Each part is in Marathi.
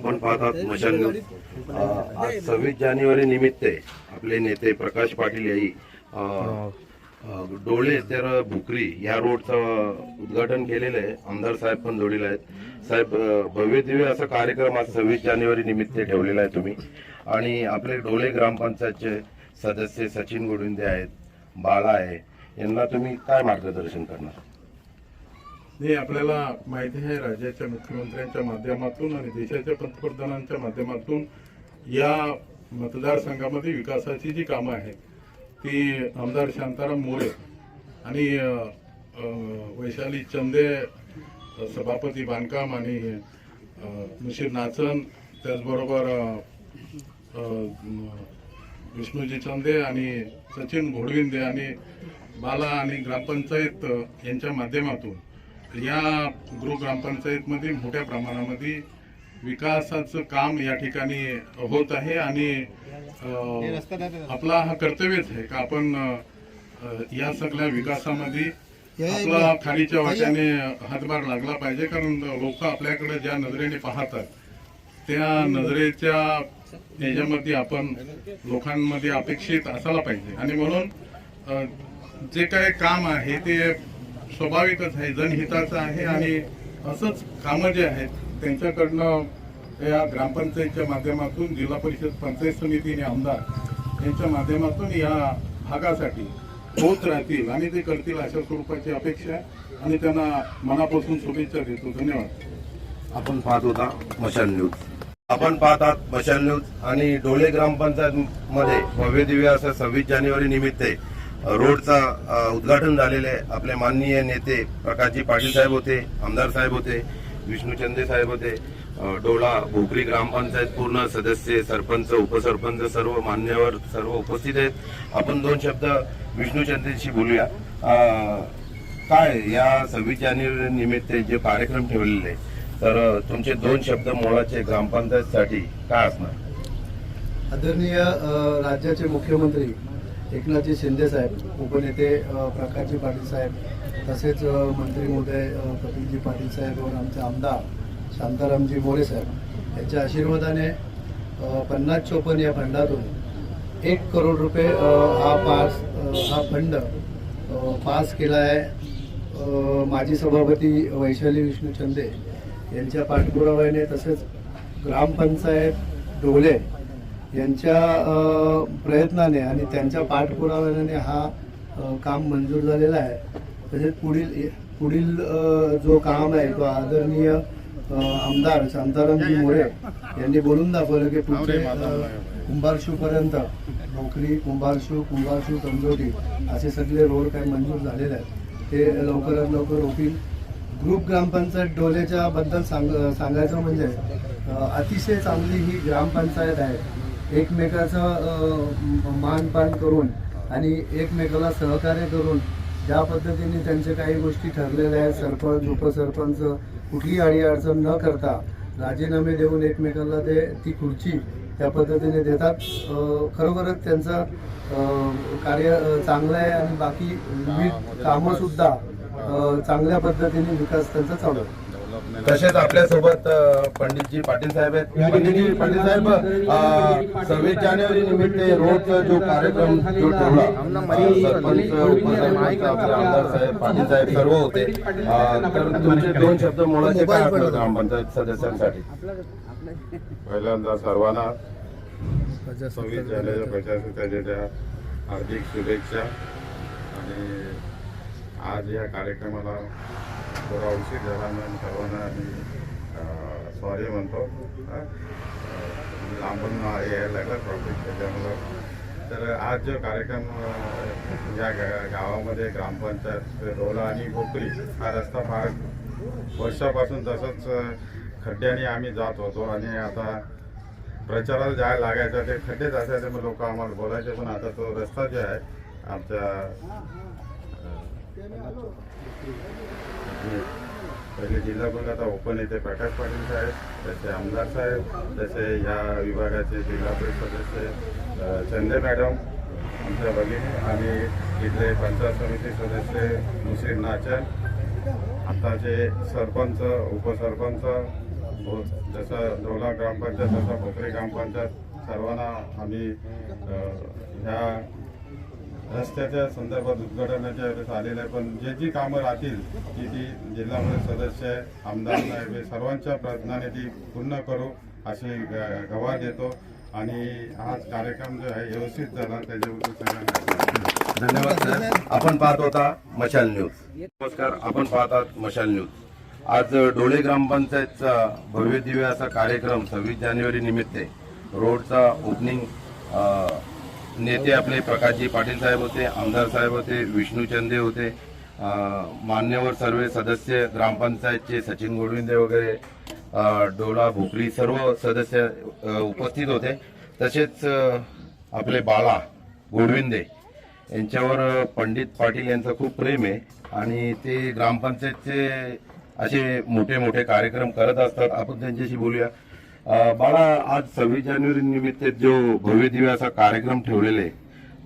आपण पाहतात मशाल आज सव्वीस जानेवारी निमित्त आपले नेते प्रकाश पाटील यांनी डोळे तर भुकरी या रोडचं उद्घाटन केलेलं आहे. आमदार साहेब पण जोडलेले आहेत. साहेब भव्य दिव्य असा कार्यक्रम आज सव्वीस जानेवारी निमित्त ठेवलेला आहे तुम्ही. आणि आपले डोळे ग्रामपंचायतचे सदस्य सचिन गोविंदे आहेत बाळा आहे. यांना तुम्ही काय मार्गदर्शन करणार? हे आपल्याला माहिती आहे राज्याच्या मुख्यमंत्र्यांच्या माध्यमातून आणि देशाच्या पंतप्रधानांच्या माध्यमातून या मतदारसंघामध्ये विकासाची जी कामं आहेत ती आमदार शांताराम मोरे आणि वैशाली चंदे सभापती बांधकाम आणि मुशीर नाचन त्याचबरोबर विष्णूजी चंदे आणि सचिन घोडविंदे आणि बाला आणि ग्रामपंचायत यांच्या माध्यमातून या गृह ग्रामपंचायतमध्ये मोठ्या प्रमाणामध्ये विकासाचं काम या ठिकाणी होत आहे आणि आपला हा कर्तव्यच आहे का आपण या सगळ्या विकासामध्ये आपला खालीच्या वाट्याने हातभार लागला पाहिजे कारण लोक आपल्याकडे ज्या नजरेने पाहतात त्या नजरेच्या याच्यामध्ये आपण लोकांमध्ये अपेक्षित असायला पाहिजे. आणि म्हणून जे काही काम आहे ते स्वाभाविकच आहे. जनहिताचं आहे आणि असंच कामं जे आहेत त्यांच्याकडनं या ग्रामपंचायतच्या माध्यमातून जिल्हा परिषद पंचायत समिती आणि आमदार यांच्या माध्यमातून या भागासाठी होत राहतील आणि ते करतील अशा स्वरूपाची अपेक्षा आहे आणि त्यांना मनापासून शुभेच्छा देतो. धन्यवाद. आपण पाहत होता मशाल न्यूज. आपण पाहतात मशाल न्यूज आणि डोळे ग्रामपंचायत मध्ये भव्य दिव्य असं सव्वीस जानेवारी निमित्त रोडचा उद्घाटन झालेले आहे आपले माननीय नेते प्रकाशजी पाटील साहेब होते आमदार साहेब होते विष्णू चंदे साहेब होते डोळा भोकरी ग्रामपंचायत पूर्ण सदस्य सरपंच उपसरपंच सर्व मान्यवर सर्व उपस्थित आहेत. आपण दोन शब्द विष्णू चंदेशी बोलूया. काय या सव्वीस जानेवारी निमित्त जे कार्यक्रम ठेवलेले तर तुमचे दोन शब्द मोळाचे ग्रामपंचायतसाठी काय असणार? आदरणीय राज्याचे मुख्यमंत्री एकनाथजी शिंदे साहेब उपनेते प्रकाशजी पाटील साहेब तसेच मंत्री महोदय कपिलजी पाटील साहेब व आमचे आमदार शांतारामजी मोरे साहेब यांच्या आशीर्वादाने पन्नास चोपन्न या फंडातून एक करोड रुपये हा पास हा फंड पास केला आहे. माजी सभापती वैशाली विष्णू चंदे यांच्या पाठपुराव्याने तसेच ग्रामपंचायत डोले यांच्या प्रयत्नाने आणि त्यांच्या पाठपुराव्याने हा काम मंजूर झालेला आहे. तसेच पुढील पुढील जो काम आहे तो आदरणीय आमदार शांतारामजी मोरे यांनी बोलून दाखवलं की पुढचे कुंभारशूपर्यंत नोकरी कुंभारशू कुंभारशू कमजोरी असे सगळे रोड काही मंजूर झालेले आहेत. ते लवकरात लवकर होतील. ग्रुप ग्रामपंचायत डोलेच्या बद्दल सांग सांगायचं म्हणजे अतिशय चांगली ही ग्रामपंचायत आहे. एकमेकाचं मानपान करून आणि एकमेकाला सहकार्य करून ज्या पद्धतीने त्यांच्या काही गोष्टी ठरलेल्या आहेत सरपंच उपसरपंच कुठलीही अडीअडचण न करता राजीनामे देऊन एकमेकाला ते ती खुर्ची त्या पद्धतीने देतात. खरोखरच त्यांचं कार्य चांगलं आहे आणि बाकी विविध कामंसुद्धा चांगल्या पद्धतीने विकास त्यांचा चालू आहे. तसेच आपल्यासोबत पंडितजी पाटील साहेब आहेत. पंडितजी पाटील साहेब सव्वीस जानेवारी निमित्त रोज जो कार्यक्रम जो ठेवला सरपंच उपसरपंच आपले आमदार साहेब पाटील साहेब सर्व होते. तर तुमचे दोन शब्द मुळाचे काय असणार ग्रामपंचायत सदस्यांसाठी? पहिल्यांदा सर्वांना सव्वीस जानेवारी प्रजासत्ताकाच्या हार्दिक शुभेच्छा. आणि आज या कार्यक्रमाला थोडा उशीर झाला म्हणून सर्वांना मी सॉरी म्हणतो लांबून यायला लागला ट्रॉफिक त्याच्यामुळं. तर आज जो कार्यक्रम अं, या गा- गावामध्ये ग्रामपंचायत रोला आणि भोकरी हा रस्ता फार वर्षापासून तसंच खड्ड्याने आम्ही जात होतो आणि आता प्रचाराला जायला लागायचा ते खड्डेच असायचे मग लोक आम्हाला बोलायचे पण आता तो रस्ता जो आहे आमच्या पहिले जिल्हा बंग आता ओपन येते प्रकाश पाटील साहेब तसे आमदार साहेब तसे या विभागाचे जिल्हा परिषद सदस्य चंदे मॅडम आमच्या भगिनी आणि इथले पंचायत समिती सदस्य मुश्रीफ नाचन आताचे सरपंच उपसरपंच जसं डोला ग्रामपंचायत तसं भोकरे ग्रामपंचायत सर्वांना आम्ही ह्या रस्त्याच्या संदर्भात उद्घाटनाच्या वेळेस आलेलं आहे. पण जे जी कामं राहतील ती ती जिल्हा परिषद सदस्य आमदार साहेब हे सर्वांच्या प्रयत्नाने ती पूर्ण करू अशी ग- देतो. आणि हाच कार्यक्रम जो आहे व्यवस्थित झाला त्याच्याबद्दल सगळ्यांना धन्यवाद. सर आपण पाहत होता मशाल न्यूज. नमस्कार आपण पाहतात मशाल न्यूज. आज डोळे ग्रामपंचायतचा भव्य दिव्य असा कार्यक्रम सव्वीस जानेवारी निमित्त रोडचा ओपनिंग नेते आपले प्रकाशजी पाटील साहेब होते आमदार साहेब होते विष्णू चंदे होते मान्यवर सर्व सदस्य ग्रामपंचायतचे सचिन गोडविंदे वगैरे डोळा डोला भोकरी सर्व सदस्य उपस्थित होते. तसेच आपले बाळा गोडविंदे यांच्यावर पंडित पाटील यांचं खूप प्रेम आहे. आणि ते ग्रामपंचायतचे असे मोठे मोठे कार्यक्रम करत असतात. आपण त्यांच्याशी बोलूया. बाळा आज सव्वीस जानेवारी निमित्त जो भव्य दिव्य असा कार्यक्रम ठेवलेला आहे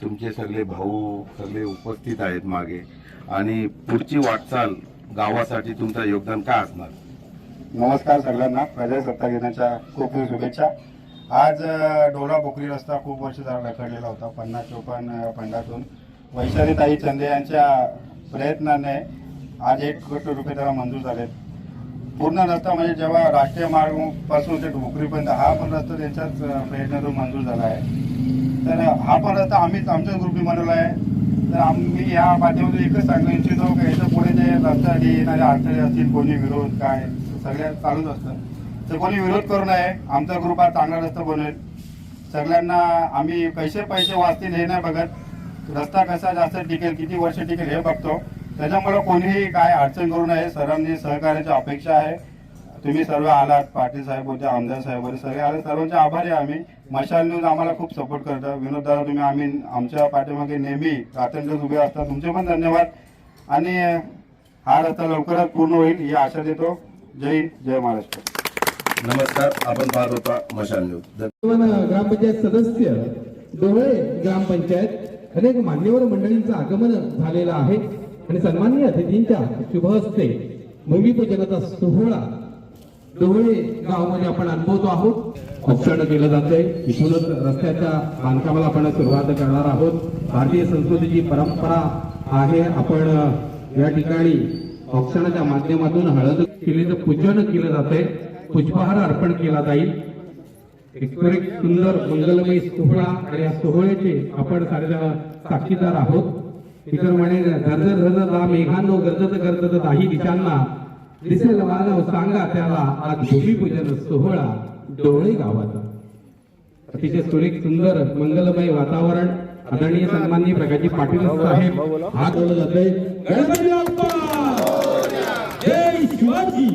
तुमचे सगळे भाऊ सगळे उपस्थित आहेत मागे. आणि पुढची वाटचाल गावासाठी तुमचं योगदान काय असणार? नमस्कार सगळ्यांना प्रजासत्ताक दिनाच्या खूप खूप शुभेच्छा. आज डोळा डोला पोखरी रस्ता खूप वर्ष झाला रखडलेला होता पन्नास चोपन्न फंडातून. वैशालीताई चंदे यांच्या प्रयत्नाने आज एक कोटी रुपये त्याला मंजूर झालेत. पूर्ण रस्ता म्हणजे जेव्हा राष्ट्रीय मार्गपासून ते ढोकरीपर्यंत हा पण रस्ता त्यांच्याच प्रयत्नातून मंजूर झाला आहे. तर हा पण रस्ता आम्हीच आमच्याच ग्रुपने बनवला आहे. तर आम्ही या माध्यमातून एकच सांगू इच्छितो की याच्यापुढे जे रस्त्यासाठी येणारे अडथळे असतील कोणी विरोध काय सगळ्या चालूच असतं. तर कोणी विरोध करू नये आमचा ग्रुप हा चांगला रस्ता बनवेल. सगळ्यांना आम्ही पैसे पैसे वाचतील हे नाही बघत. रस्ता कसा जास्त टिकेल किती वर्ष टिकेल हे बघतो. त्याच्यामुळे कोणीही काय अडचण करू नये. सर्वांनी सहकार्याची अपेक्षा आहे. तुम्ही सर्व आलात पाटील साहेब होते आमदार साहेब होते सगळे आले. सर्वांचे आभारी आहे आम्ही. मशाल न्यूज आम्हाला खूप सपोर्ट करतं. विनोद दादा तुम्ही आम्ही आमच्या पाठीमागे नेहमी रात्रंदिवस उभे असतात. तुमचे पण धन्यवाद. आणि हा रस्ता लवकरच पूर्ण होईल ही आशा देतो. जय हिंद जय महाराष्ट्र. नमस्कार. आपण पाहत होता मशाल न्यूज. ग्रामपंचायत सदस्य डोळे ग्रामपंचायत अनेक मान्यवर मंडळींचं आगमन झालेलं आहे. आणि सन्मान्य अतिथींच्या शुभ हस्ते भूमिपूजनाचा सोहळा डोळे गावामध्ये आपण अनुभवतो आहोत. औक्षण केलं जातंय. इथूनच रस्त्याच्या बांधकामाला आपण सुरुवात करणार आहोत. भारतीय संस्कृतीची परंपरा आहे. आपण या ठिकाणी औक्षणाच्या माध्यमातून हळद केलेलं पूजन केलं जातंय. पुष्पहार अर्पण केला जाईल. एक सुंदर मंगलमय सोहळा आणि या सोहळ्याचे आपण सारे साक्षीदार आहोत. इतर म्हणे गरजत गरजत मेघांनो गरजत गरजत दाही दिशांना दिसेल मानव सांगा त्याला आज भूमिपूजन सोहळा डोळे गावाचा अतिशय सुरेख सुंदर मंगलमय वातावरण आदरणीय सन्माननीय प्रकाशजी पाटील साहेब. हात बोलत जाते गणपती बाप्पा! जय शिवाजी!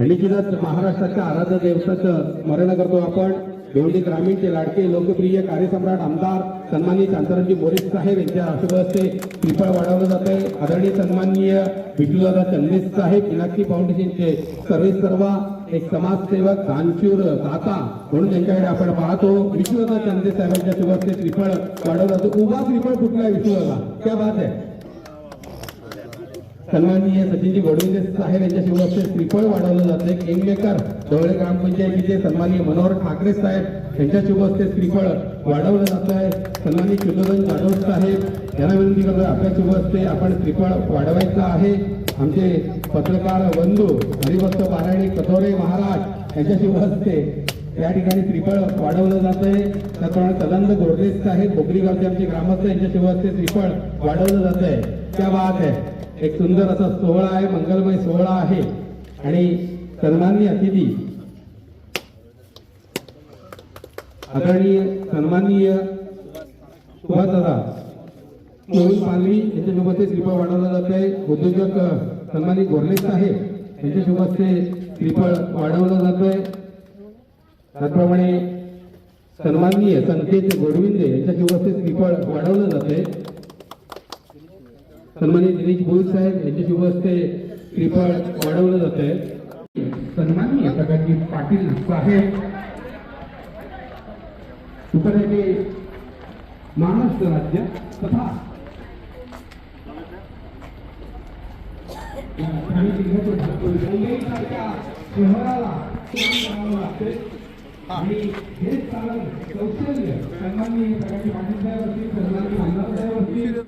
निश्चितच महाराष्ट्राच्या आराध्य देवताचं स्मरण करतो आपण. देवडी ग्रामीणचे लाडके लोकप्रिय कार्यसम्राट आमदार सन्माननीय शांतारामजी मोरे साहेब यांच्या शुभ हस्ते श्रीफळ वाढवलं जात. आहे आदरणीय सन्माननीय विठ्ठलदादा चंदेस साहेब मीनाक्षी फाउंडेशनचे सर्वे सर्व एक समाजसेवक दानशूर दाता म्हणून त्यांच्याकडे आपण पाहतो. विष्णुदा चंदे साहेबांच्या शुभ हस्ते श्रीफळ वाढवलं जातं. उभा त्रिफळ कुठला विष्णुदा क्या बात आहे सन्माननीय सचिनजी गोडविंदे साहेब यांच्या शिवहस्ते श्रीफळ वाढवलं जाते. किंगमेकर डोळे ग्रामपंचायतीचे सन्माननीय मनोहर ठाकरे साहेब यांच्या शुभहस्ते श्रीफळ वाढवलं जात आहे. सन्माननीय शुद्धोधन जाधव साहेब यांना विनंती करतो आपल्या शुभहस्ते आपण श्रीफळ वाढवायचं आहे. आमचे पत्रकार बंधू हरिभक्त पारायणी कथोरे महाराज यांच्या शुभहस्ते या ठिकाणी त्रिफळ वाढवलं जात आहे. त्याचप्रमाणे सदानंद गोरले साहेब बोकरी गावचे आमचे ग्रामस्थ यांच्या शुभहस्ते त्रिफळ वाढवलं जात आहे. त्या बात आहे एक सुंदर असा सोहळा आहे मंगलमय सोहळा आहे. आणि सन्माननीय अतिथी आदरणीय सन्माननीय सुभाषदादा चोवीस पालवी यांच्या शुभहस्ते श्रीफळ वाढवलं जात आहे. उद्योजक अ, सन्मानित आहे साहेब यांच्या शुभहस्ते श्रीफळ वाढवलं जात आहे. त्याचप्रमाणे सन्माननीय संकेत गोडविंदे यांच्या शुभहस्ते श्रीफळ वाढवलं जात आहे. सन्मानित दिनेश भोई साहेब यांच्या शुभ हस्ते श्रीफळ वाढवलं जात आहे. सन्माननीय प्रकाशजी पाटील साहेब. उपनेते महाराष्ट्र राज्य तथा शहराला काम करावं लागते आणि हे चांगलं कौशल्य. सन्माननीय प्रकारची मागणी